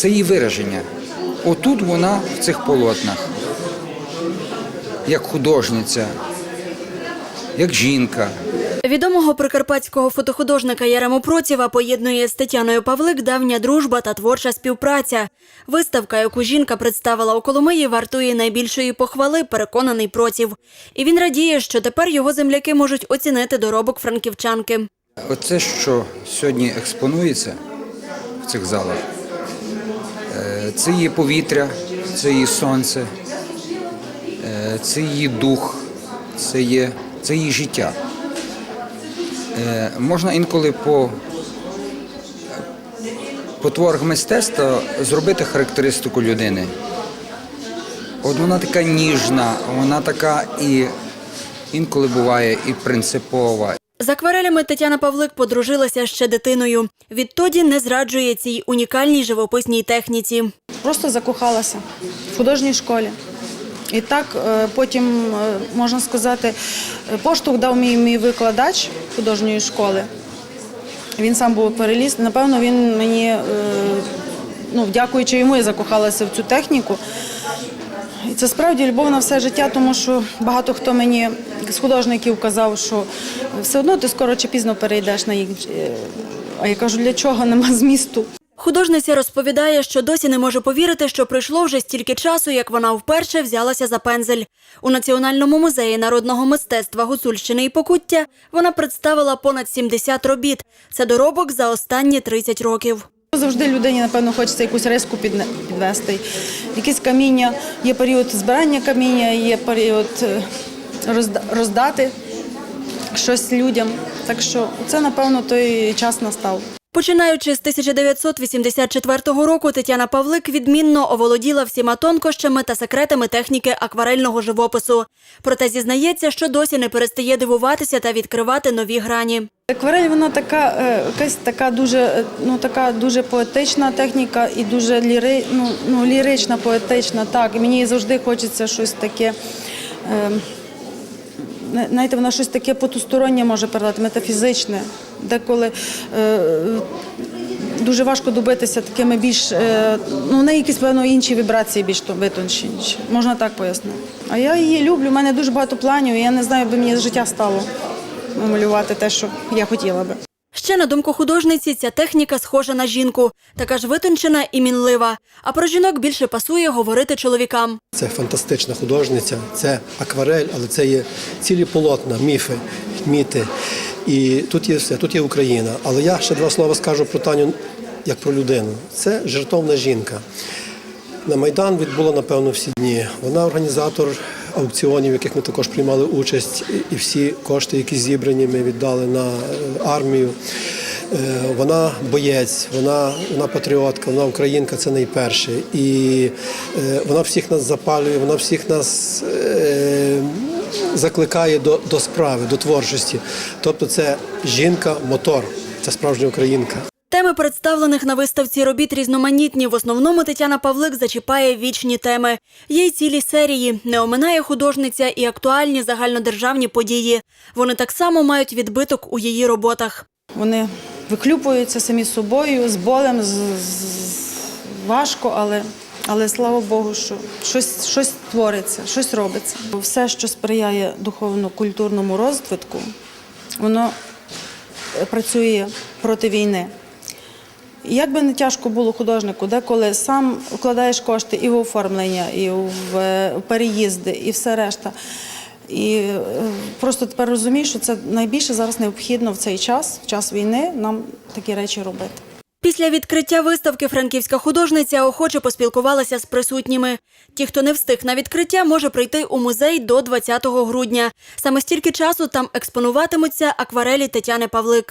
це її вираження. Отут вона в цих полотнах, як художниця, як жінка. Відомого прикарпатського фотохудожника Ярему Процєва поєднує з Тетяною Павлик давня дружба та творча співпраця. Виставка, яку жінка представила у Коломиї, вартує найбільшої похвали, переконаний Проців. І він радіє, що тепер його земляки можуть оцінити доробок франківчанки. Оце, що сьогодні експонується в цих залах, це її повітря, це її сонце, е, це її дух, це є, це її життя. Е, Можна інколи по, по творах мистецтва зробити характеристику людини. От вона така ніжна, вона така і інколи буває і принципова, З акварелями Тетяна Павлик подружилася ще дитиною. Відтоді не зраджує цій унікальній живописній техніці. Просто закохалася в художній школі. І так е, потім, е, можна сказати, е, поштовх дав мій, мій викладач художньої школи. Він сам був переліз. Напевно, він мені, ну, дякуючи йому, я закохалася в цю техніку. І це справді любов на все життя, тому що багато хто мені з художників казав, що все одно ти скоро чи пізно перейдеш на їх. е, А я кажу, для чого нема змісту? Художниця розповідає, що досі не може повірити, що пройшло вже стільки часу, як вона вперше взялася за пензель. У Національному музеї народного мистецтва Гуцульщини і Покуття вона представила понад 70 робіт. Це доробок за останні 30 років. Завжди людині, напевно, хочеться якусь риску підвести. Якесь каміння, є період збирання каміння, є період е, роздати щось людям. Так що це, напевно, той час настав. Починаючи з 1984 року, Тетяна Павлик відмінно оволоділа всіма тонкощами та секретами техніки акварельного живопису. Проте зізнається, що досі не перестає дивуватися та відкривати нові грані. Акварель вона така, е, якась така дуже, е, ну така дуже поетична техніка і дуже ліри, ну, ну, лірична, поетична. Так, і мені завжди хочеться щось таке. Е, знаєте, вона щось таке потустороннє може передати, метафізичне. Деколи е, дуже важко добитися такими більш, е, ну, в неї якісь, певно, інші вібрації більш то- витончені. Можна так пояснити. А я її люблю, в мене дуже багато планів, і я не знаю, би мені життя стало малювати те, що я хотіла би. Ще на думку художниці, ця техніка схожа на жінку, така ж витончена і мінлива. А про жінок більше пасує говорити чоловікам. Це фантастична художниця, це акварель, але це є цілі полотна, міфи, міти. І тут є все, тут є Україна. Але я ще два слова скажу про Таню як про людину. Це жертовна жінка. На Майдан відбула, напевно, всі дні. Вона організатор аукціонів, в яких ми також приймали участь, і всі кошти, які зібрані, ми віддали на е, армію. Е, Вона боєць, вона, вона патріотка, вона українка, це найперше. І е, вона всіх нас запалює, вона всіх нас закликає до, до справи, до творчості. Тобто це жінка, мотор, це справжня українка. Теми представлених на виставці робіт різноманітні. В основному Тетяна Павлик зачіпає вічні теми. Є й цілі серії. Не оминає художниця і актуальні загальнодержавні події. Вони так само мають відбиток у її роботах. Вони виклюпуються самі собою з болем, з, з- важко, але, але слава Богу, що щось, щось твориться, щось робиться. Все, що сприяє духовно-культурному розвитку, воно е, працює проти війни. Як би не тяжко було художнику, деколи сам вкладаєш кошти і в оформлення, і в е, переїзди, і все решта. І е, просто тепер розумієш, що це найбільше зараз необхідно в цей час, в час війни, нам такі речі робити. Після відкриття виставки франківська художниця охоче поспілкувалася з присутніми. Ті, хто не встиг на відкриття, може прийти у музей до 20 грудня. Саме стільки часу там експонуватимуться акварелі Тетяни Павлик.